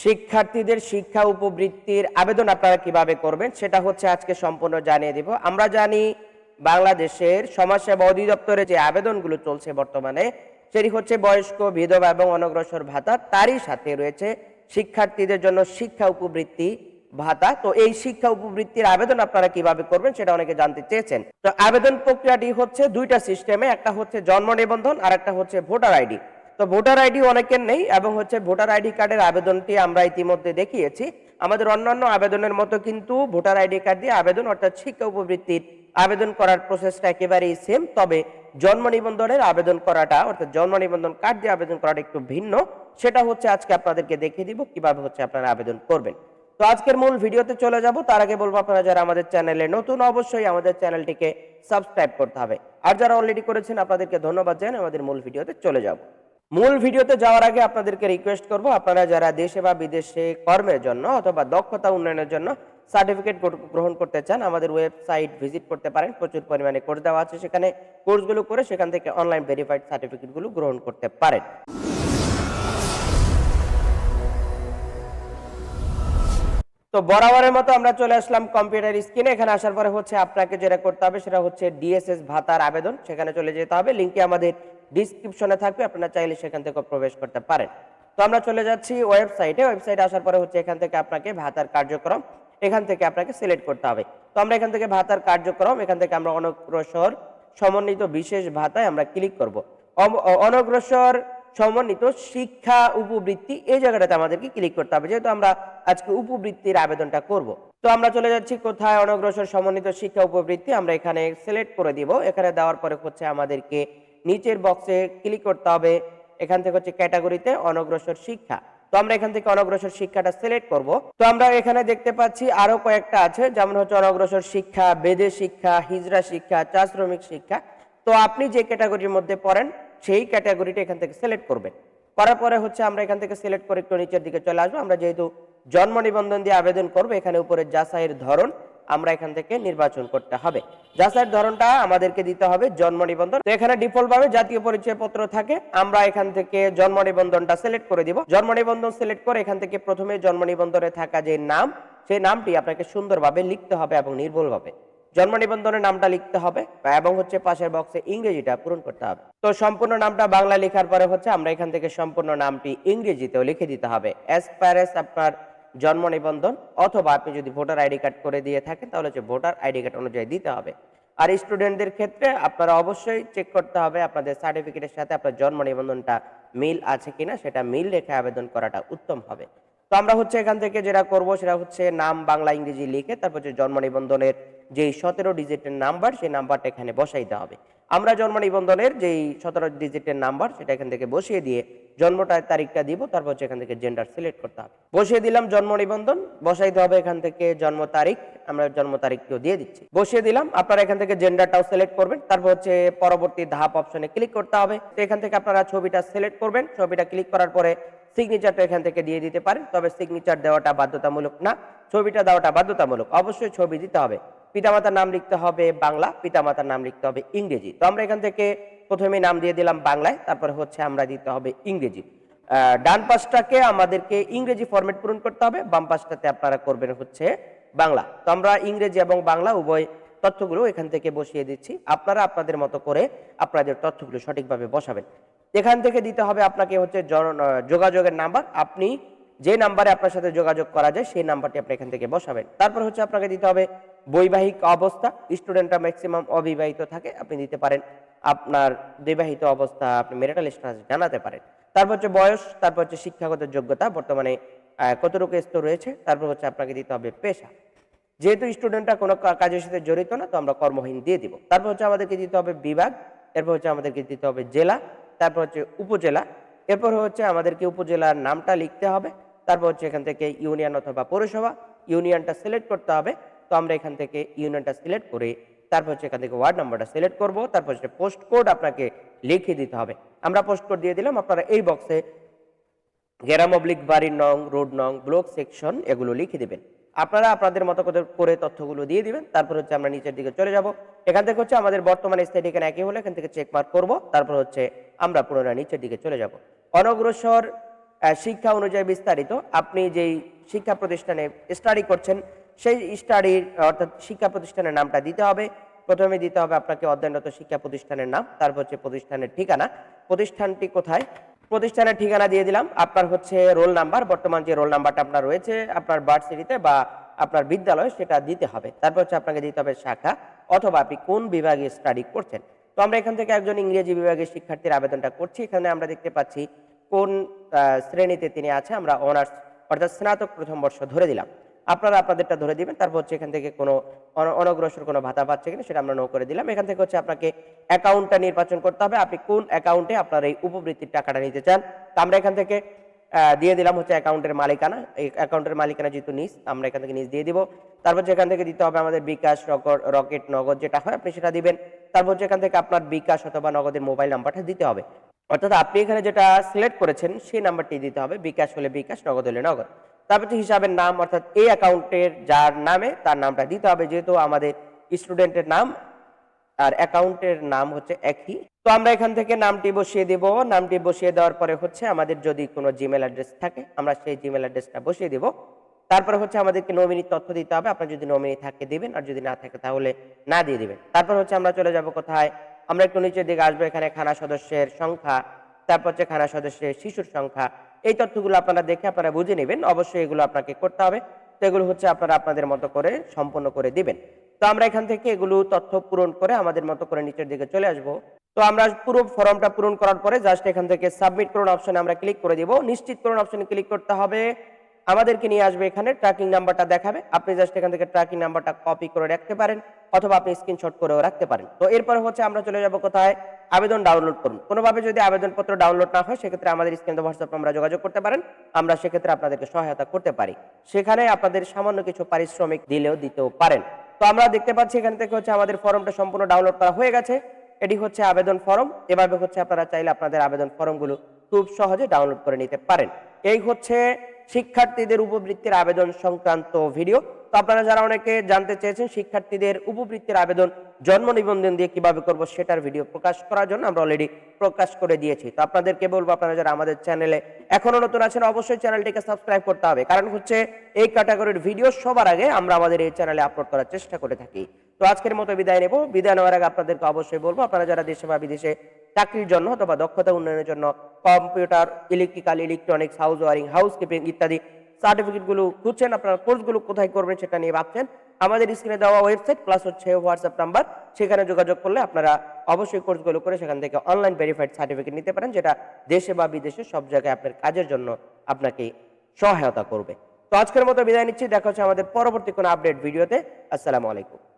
শিক্ষার্থীদের শিক্ষা উপবৃত্তির আবেদন আপনারা কীভাবে করবেন সেটা হচ্ছে আজকে সম্পূর্ণ জানিয়ে দিব। আমরা জানি বাংলাদেশের সমাজসেবা অধিদপ্তরে যে আবেদনগুলো চলছে বর্তমানে, সেটি হচ্ছে বয়স্ক, বিধবা এবং অনগ্রসর ভাতা, তারই সাথে রয়েছে শিক্ষার্থীদের জন্য শিক্ষা উপবৃত্তি ভাতা। তো এই শিক্ষা উপবৃত্তির আবেদন আপনারা কীভাবে করবেন সেটা অনেকে জানতে চেয়েছেন। তো আবেদন প্রক্রিয়াটি হচ্ছে দুইটা সিস্টেমে একটা হচ্ছে জন্ম নিবন্ধন আর একটা হচ্ছে ভোটার আইডি। তো ভোটার আইডি অনেকের নেই এবং হচ্ছে ভোটার আইডি কার্ডের আবেদনটি আমরা ইতিমধ্যে দেখিয়েছি। আমাদের অন্যান্য আবেদনের মতো কিন্তু ভোটার আইডি কার্ড দিয়ে আবেদন অর্থাৎ শিক্ষা উপবৃত্তির আবেদন করার প্রসেসটা একেবারেই সেম তবে জন্ম নিবন্ধনের আবেদন করাটা অর্থাৎ জন্ম নিবন্ধন কার্ড দিয়ে আবেদন করাটা একটু ভিন্ন। সেটা হচ্ছে আজকে আপনাদেরকে দেখিয়ে দিব, কীভাবে হচ্ছে আপনারা আবেদন করবেন। তো আজকের মূল ভিডিওতে চলে যাব। তার আগে বলব আপনারা যারা আমাদের চ্যানেলে নতুন, অবশ্যই আমাদের চ্যানেলটিকে সাবস্ক্রাইব করতে হবে। আর যারা অলরেডি করেছেন, আপনাদেরকে ধন্যবাদ জানাই। আমাদের মূল ভিডিওতে চলে যাব। মূল ভিডিওতে যাওয়ার আগে আপনাদেরকে রিকোয়েস্ট করব, আপনারা যারা দেশে বা বিদেশে কর্মের জন্য অথবা দক্ষতা উন্নয়নের জন্য সার্টিফিকেট গ্রহণ করতে চান, আমাদের ওয়েবসাইট ভিজিট করতে পারেন। প্রচুর পরিমাণে কোর্স দেওয়া আছে সেখানে। কোর্সগুলো করে সেখান থেকে অনলাইন ভেরিফাইড সার্টিফিকেটগুলো গ্রহণ করতে পারেন। তো বরাবরের মতো আমরা চলে আসলাম কম্পিউটার স্ক্রিনে এখানে আসার পরে হচ্ছে আপনাকে যেটা করতে হবে সেটা হচ্ছে ডিএসএস ভাতার আবেদন। সেখানে চলে যেতে হবে। লিঙ্কটি আমাদের ডিসক্রিপশনে থাকবে, আপনারা চাইলে সেখান থেকে প্রবেশ করতে পারেন। তো আমরা চলে যাচ্ছি ওয়েবসাইটে ওয়েবসাইটে আসার পরে হচ্ছে এখান থেকে আপনাকে ভাতার কার্যক্রম এখান থেকে আপনাকে সিলেক্ট করতে হবে। তো আমরা এখান থেকে ভাতার কার্যক্রম, এখান থেকে আমরা অনগ্রসর সমন্বিত বিশেষ ভাতায় আমরা ক্লিক করব। অনগ্রসর সমন্বিত শিক্ষা উপবৃত্তি, এই জায়গাটাতে আমাদেরকে ক্লিক করতে হবে। যেহেতু আমরা আজকে উপবৃত্তির আবেদনটা করব। তো আমরা চলে যাচ্ছি কোথায়? অনগ্রসর সমন্বিত শিক্ষা উপবৃত্তি আমরা এখানে সিলেক্ট করে দিব। এখানে দেওয়ার পরে হচ্ছে আমাদেরকে নিচের বক্সে ক্লিক করতে হবে। এখান থেকে হচ্ছে ক্যাটাগরিতে অনগ্রসর শিক্ষা। তো আমরা এখান থেকে অনগ্রসর শিক্ষাটা সিলেক্ট করব। তো আমরা এখানে দেখতে পাচ্ছি আরও কয়েকটা আছে, যেমন হচ্ছে অনগ্রসর শিক্ষা, বেদে শিক্ষা, হিজরা শিক্ষা চা শ্রমিক শিক্ষা। তো আপনি যে ক্যাটাগরির মধ্যে পড়েন, সেই ক্যাটাগরিটা এখান থেকে সিলেক্ট করবেন। করার পরে হচ্ছে আমরা এখান থেকে সিলেক্ট করে একটু নিচের দিকে চলে আসব। আমরা যেহেতু জন্ম নিবন্ধন দিয়ে আবেদন করব, এখানে উপরে যাচাইয়ের ধরন আমরা এখান থেকে নির্বাচন করতে হবে। যাচাইয়ের ধরনটা আমাদেরকে দিতে হবে জন্ম নিবন্ধন। তো এখানে ডিফল্ট ভাবে জাতীয় পরিচয় পত্র থাকে। আমরা এখান থেকে জন্ম নিবন্ধনটা সিলেক্ট করে দিব। জন্ম নিবন্ধন সিলেক্ট করে এখান থেকে প্রথমে জন্ম নিবন্ধনে থাকা যে নাম, সেই নামটি আপনাকে সুন্দরভাবে লিখতে হবে এবং নির্ভুলভাবে। জন্ম নিবন্ধনের নামটা লিখতে হবে এবং হচ্ছে পাশের বক্সে ইংরেজিটা পূরণ করতে হবে। তো সম্পূর্ণ নামটা বাংলা লেখার পরে হচ্ছে আমরা এখান থেকে সম্পূর্ণ নামটি ইংরেজিতেও লিখে দিতে হবে। অ্যাজ পার আপনার জন্ম নিবন্ধন অথবা আপনি যদি ভোটার আইডি কার্ড করে দিয়ে থাকেন, তাহলে হচ্ছে ভোটার আইডি কার্ড অনুযায়ী দিতে হবে। আর স্টুডেন্টদের ক্ষেত্রে আপনারা অবশ্যই চেক করতে হবে আপনাদের সার্টিফিকেটের সাথে আপনার জন্ম নিবন্ধনটা মিল আছে কিনা, সেটা মিল রেখে আবেদন করাটা উত্তম হবে। তো আমরা হচ্ছে এখান থেকে যেটা করব, সেটা হচ্ছে নাম বাংলা ইংরেজি লিখে, তারপর হচ্ছে জন্ম নিবন্ধনের যেই সতেরো ডিজিটের নাম্বার সেই নাম্বারটা এখানে বসাইতে হবে। আমরা জন্ম নিবন্ধনের যেই সতেরো ডিজিটের নাম্বার সেটা এখান থেকে বসিয়ে দিয়ে জন্মটার তারিখটা দিব, তারপর হচ্ছে এখান থেকে জেন্ডার সিলেক্ট করতে হবে। বসিয়ে দিলাম জন্ম নিবন্ধন, বসাইতে হবে এখান থেকে জন্ম তারিখ, আমরা জন্ম তারিখকেও দিয়ে দিচ্ছি। বসিয়ে দিলাম, আপনারা এখান থেকে জেন্ডারটাও সিলেক্ট করবেন, তারপর হচ্ছে পরবর্তী ধাপ অপশনে ক্লিক করতে হবে। তো এখান থেকে আপনারা ছবিটা সিলেক্ট করবেন, ছবিটা ক্লিক করার পরে সিগনেচারটা এখান থেকে দিয়ে দিতে পারেন, তবে সিগনেচার দেওয়াটা বাধ্যতামূলক না, ছবিটা দেওয়াটা বাধ্যতামূলক। অবশ্যই ছবি দিতে হবে। পিতামাতার নাম লিখতে হবে বাংলা, পিতামাতার নাম লিখতে হবে ইংরেজি। তো আমরা এখান থেকে প্রথমে নাম দিয়ে দিলাম বাংলায়, তারপরে হচ্ছে আমরা দিতে হবে ইংরেজি। ডান পাশটাকে আমাদেরকে ইংরেজি ফরম্যাট পূরণ করতে হবে, বাম পাশটাতে আপনারা করবেন হচ্ছে বাংলা। তো আমরা ইংরেজি এবং বাংলা উভয় তথ্যগুলো এখান থেকে বসিয়ে দিচ্ছি। আপনারা আপনাদের মতো করে আপনাদের তথ্যগুলো সঠিকভাবে বসাবেন। এখান থেকে দিতে হবে আপনাকে হচ্ছে যোগাযোগের নাম্বার। আপনি যে নাম্বারে আপনার সাথে যোগাযোগ করা যায়, সেই নাম্বারটি আপনি এখান থেকে বসাবেন। তারপর হচ্ছে আপনাকে দিতে হবে বৈবাহিক অবস্থা স্টুডেন্টরা ম্যাক্সিমাম অবিবাহিত থাকে, আপনি দিতে পারেন। আপনার বিবাহিত অবস্থা আপনি মেরিটাল স্ট্যাটাস জানাতে পারেন। তারপর হচ্ছে বয়স, তারপর হচ্ছে শিক্ষাগত যোগ্যতা, বর্তমানে কতটুকু স্তর রয়েছে, তারপর হচ্ছে আপনাকে দিতে হবে পেশা। যেহেতু স্টুডেন্টরা কোনো কাজের সাথে জড়িত না, তো আমরা কর্মহীন দিয়ে দিব। তারপর হচ্ছে আমাদেরকে দিতে হবে বিভাগ, এরপর হচ্ছে আমাদেরকে দিতে হবে জেলা, তারপর হচ্ছে উপজেলা, এরপর হচ্ছে আমাদেরকে উপজেলার নামটা লিখতে হবে। তারপর হচ্ছে এখান থেকে ইউনিয়ন অথবা পৌরসভা, ইউনিয়নটা সিলেক্ট করতে হবে। তো আমরা এখান থেকে ইউনিয়নটা সিলেক্ট করে, তারপর হচ্ছে এখান থেকে ওয়ার্ড নাম্বারটা সিলেক্ট করব, তারপর হচ্ছে পোস্ট কোড আপনাকে লিখে দিতে হবে। আমরা পোস্ট কোড দিয়ে দিলাম, আপনারা এই বক্সে গ্রাম অবলিক বাড়ির নং রোড নং ব্লক সেকশন এগুলো লিখে দেবেন। আপনারা আপনাদের মতো করে তথ্যগুলো দিয়ে দিবেন, তারপর হচ্ছে আমরা নিচের দিকে চলে যাব। এখান থেকে হচ্ছে আমাদের বর্তমানে স্টেট এখানে একই হলে এখান থেকে চেক মার্ক করব, তারপর হচ্ছে আমরা পুনরায় নিচের দিকে চলে যাব। অনগ্রসর শিক্ষা অনুযায়ী বিস্তারিত, আপনি যেই শিক্ষা প্রতিষ্ঠানে স্টাডি করছেন সেই স্টাডির অর্থাৎ শিক্ষা প্রতিষ্ঠানের নামটা দিতে হবে। প্রথমে দিতে হবে আপনাকে অধ্যয়নরত শিক্ষা প্রতিষ্ঠানের নাম, তারপর হচ্ছে প্রতিষ্ঠানের ঠিকানা। প্রতিষ্ঠানটি কোথায়? প্রতিষ্ঠানের ঠিকানা দিয়ে দিলাম। আপনার হচ্ছে রোল নাম্বার, বর্তমান যে রোল নাম্বারটা আপনার রয়েছে, আপনার ভার্সিটিতে বা আপনার বিদ্যালয়ে সেটা দিতে হবে। তারপর হচ্ছে আপনাকে দিতে হবে শাখা অথবা আপনি কোন বিভাগে স্টাডি করছেন। তো আমরা এখান থেকে একজন ইংরেজি বিভাগের শিক্ষার্থীর আবেদনটা করছি। এখানে আমরা দেখতে পাচ্ছি কোন শ্রেণীতে তিনি আছে। আমরা অনার্স অর্থাৎ স্নাতক প্রথম বর্ষ ধরে দিলাম। আপনারা আপনাদেরটা ধরে দিবেন, তারপর হচ্ছে এখান থেকে কোনো অনগ্রসর কোনো ভাতা পাচ্ছে কিনা সেটা আমরা নো করে দিলাম। এখান থেকে হচ্ছে আপনাকে অ্যাকাউন্টটা নির্বাচন করতে হবে, আপনি কোন অ্যাকাউন্টে আপনার এই উপবৃত্তির টাকাটা নিতে চান। তো আমরা এখান থেকে দিয়ে দিলাম হচ্ছে অ্যাকাউন্টের মালিকানা। এই অ্যাকাউন্টের মালিকানা যেহেতু নিজ আমরা এখান থেকে নিজ দিয়ে দিব। তারপর এখান থেকে দিতে হবে আমাদের বিকাশ রক- রকেট নগদ যেটা হয়, আপনি সেটা দিবেন। তারপর এখান থেকে আপনার বিকাশ অথবা নগদের মোবাইল নাম্বারটা দিতে হবে। অর্থাৎ আপনি এখানে যেটা সিলেক্ট করেছেন, সেই নাম্বারটি দিতে হবে। বিকাশ হলে বিকাশ, নগদ হলে নগদ। তারপর হিসাবের নাম, অর্থাৎ এই অ্যাকাউন্টের যার নামে তার নামটা দিতে হবে, যেহেতু আমাদের স্টুডেন্টের নাম আর অ্যাকাউন্টের নাম হচ্ছে একই। তো আমরা এখান থেকে নামটি বসিয়ে দেব। নামটি বসিয়ে দেওয়ার পরে হচ্ছে আমাদের যদি কোনো জিমেল অ্যাড্রেস থাকে, আমরা সেই জিমেল অ্যাড্রেসটা বসিয়ে দেব। তারপরে হচ্ছে আমাদেরকে নমিনি তথ্য দিতে হবে। আপনার যদি নমিনি থাকে দিবেন, আর যদি না থাকে তাহলে না দিয়ে দিবেন। তারপর হচ্ছে আমরা চলে যাব কোথায়? আমরা একটু নিচের দিকে আসব, এখানে খানা সদস্যের সংখ্যা, তারপর হচ্ছে খানা সদস্যের শিশুর সংখ্যা। এই তথ্যগুলো আপনারা দেখে আপনারা বুঝে নেবেন। অবশ্যই এগুলো আপনাকে করতে হবে। তো এগুলো হচ্ছে আপনারা আপনাদের মতো করে সম্পন্ন করে দিবেন। তো আমরা এখান থেকে এগুলো তথ্য পূরণ করে আমাদের মতো করে নিচের দিকে চলে আসব। তো আমরা পুরো ফর্মটা পূরণ করার পরে জাস্ট এখান থেকে সাবমিট করুন অপশনে আমরা ক্লিক করে দিব। নিশ্চিত করুন অপশনে ক্লিক করতে হবে। আমাদেরকে নিয়ে আসবে এখানে ট্র্যাকিং নাম্বারটা দেখাবে। আপনি জাস্ট এখান থেকে ট্র্যাকিং নাম্বারটা কপি করে রাখতে পারেন, অথবা আপনি স্ক্রিনশট করেও রাখতে পারেন। তো এরপরে হচ্ছে আমরা চলে যাব কোথায়? আবেদন ডাউনলোড করুন। কোনোভাবে যদি আবেদনপত্র ডাউনলোড না হয়, সেক্ষেত্রে আমাদের স্ক্রিনে হোয়াটসঅ্যাপ আমরা যোগাযোগ করতে পারেন। আমরা সেক্ষেত্রে আপনাদেরকে সহায়তা করতে পারি। সেখানে আপনাদের সামান্য কিছু পারিশ্রমিক দিলেও দিতেও পারেন। তো আমরা দেখতে পাচ্ছি এখান থেকে হচ্ছে আমাদের ফর্মটা সম্পূর্ণ ডাউনলোড করা হয়ে গেছে। এটি হচ্ছে আবেদন ফর্ম। এভাবে হচ্ছে আপনারা চাইলে আপনাদের আবেদন ফর্মগুলো খুব সহজে ডাউনলোড করে নিতে পারেন। এই হচ্ছে শিক্ষার্থীদের উপবৃত্তির আবেদন সংক্রান্ত ভিডিও। তো আপনারা যারা অনেকে জানতে চেয়েছেন শিক্ষার্থীদের উপবৃত্তির আবেদন জন্ম নিবন্ধন দিয়ে কীভাবে করব সেটার ভিডিও প্রকাশ করার জন্য আমরা অলরেডি প্রকাশ করে দিয়েছি। তো আপনাদেরকে বলব, আপনারা যারা আমাদের চ্যানেলে এখনও নতুন আছেন, অবশ্যই চ্যানেলটিকে সাবস্ক্রাইব করতে হবে। কারণ হচ্ছে এই ক্যাটাগরির ভিডিও সবার আগে আমরা আমাদের এই চ্যানেলে আপলোড করার চেষ্টা করে থাকি। তো আজকের মতো বিদায় নেব। বিদায় নেওয়ার আগে আপনাদেরকে অবশ্যই বলব, আপনারা যারা দেশে বা বিদেশে চাকরির জন্য অথবা দক্ষতা উন্নয়নের জন্য computer, electrical electronics house wiring housekeeping ইত্যাদি সার্টিফিকেটগুলো খুঁজছেন। আপনারা কোর্সগুলো কোথায় করবেন সেটা নিয়ে ভাবছেন। আমাদের স্ক্রিনে দেওয়া ওয়েবসাইট প্লাস হচ্ছে হোয়াটসঅ্যাপ নাম্বার সেখানে যোগাযোগ করলে আপনারা অবশ্যই কোর্সগুলো করে সেখান থেকে অনলাইন ভেরিফাইড সার্টিফিকেট নিতে পারেন, যেটা দেশে বা বিদেশে সব জায়গায় আপনার কাজের জন্য আপনাকে সহায়তা করবে। তো আজকের মতো বিদায় নিচ্ছি। দেখা হচ্ছে আমাদের পরবর্তী কোনো আপডেট ভিডিওতে। আসসালামু আলাইকুম।